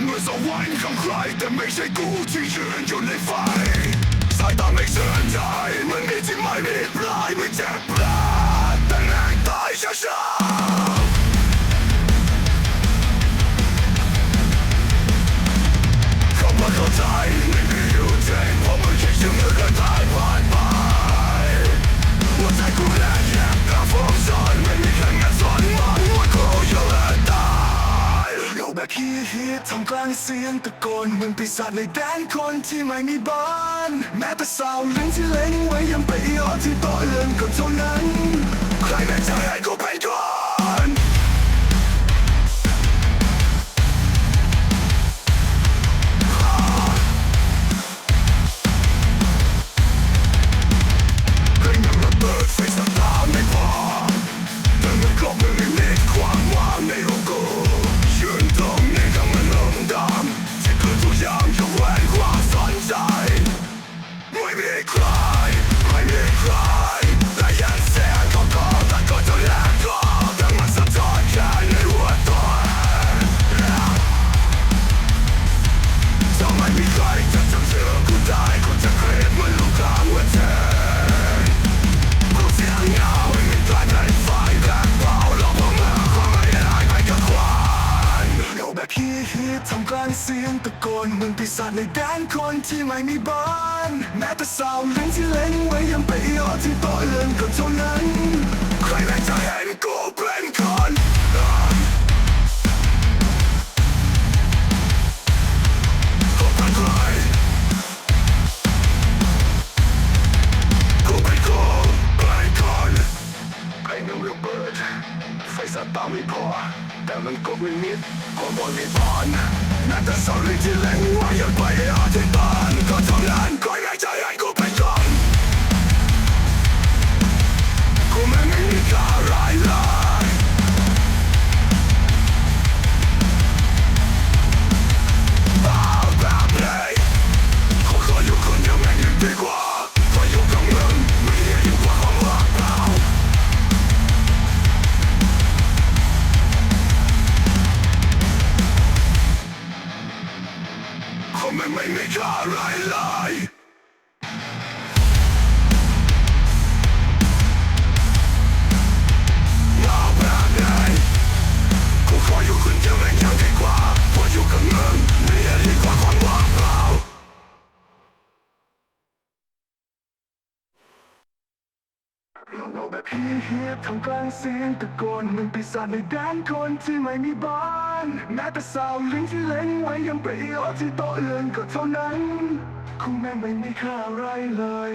ละวันของใครแต่ไม่ใช่กูที่ยืนอยู่ในไฟสายตาไม่เชื่อใจมันมีที่ไม่มีปลายไม่เจ็บปลาแต่แรงตายช้า เราแบบฮีฮีทำกลางเสียงตะโกนเหมือนปีศาจในแดนคนที่ไม่มีบ้าน แม้แต่สาวเลี้ยงที่เล็งไว้ยังไปอีออที่ต่อเอื่นก็เท่านั้น ไม่มีใเสียงตะโกนเหมือนปีศาจในแดนคนที่ไม่มีบ้าน แม้แต่สาวเล้งที่เล็งไว้ยังไปยอดที่ต๊ะเลื่นก็เท่านั้น ใครแม่งจะเห็นกูเป็นคนก็เป็นใครกูเป็นคนไอหนุ่มระเบิดไฟสตาร์ไม่พอแต่มันก็ไม่มิดความบริบอนน่าจะสอรี่ที่เล็งไว้ยังไปอา ที่บ้านก็เท่านั้นค คงไม่ไม่มีท่าอะไรเลย เราแบบเฮีฮีทำกลางเสียงตะโกนมือนปีศาจในแดนคนที่ไม่มีบ้านแม้แต่สาวลิงที่เล่นไว้ยังไปยอดที่โต๊ะเอื่อนก็เท่านั้นคงแม่งไม่มีค่าอะไรเลย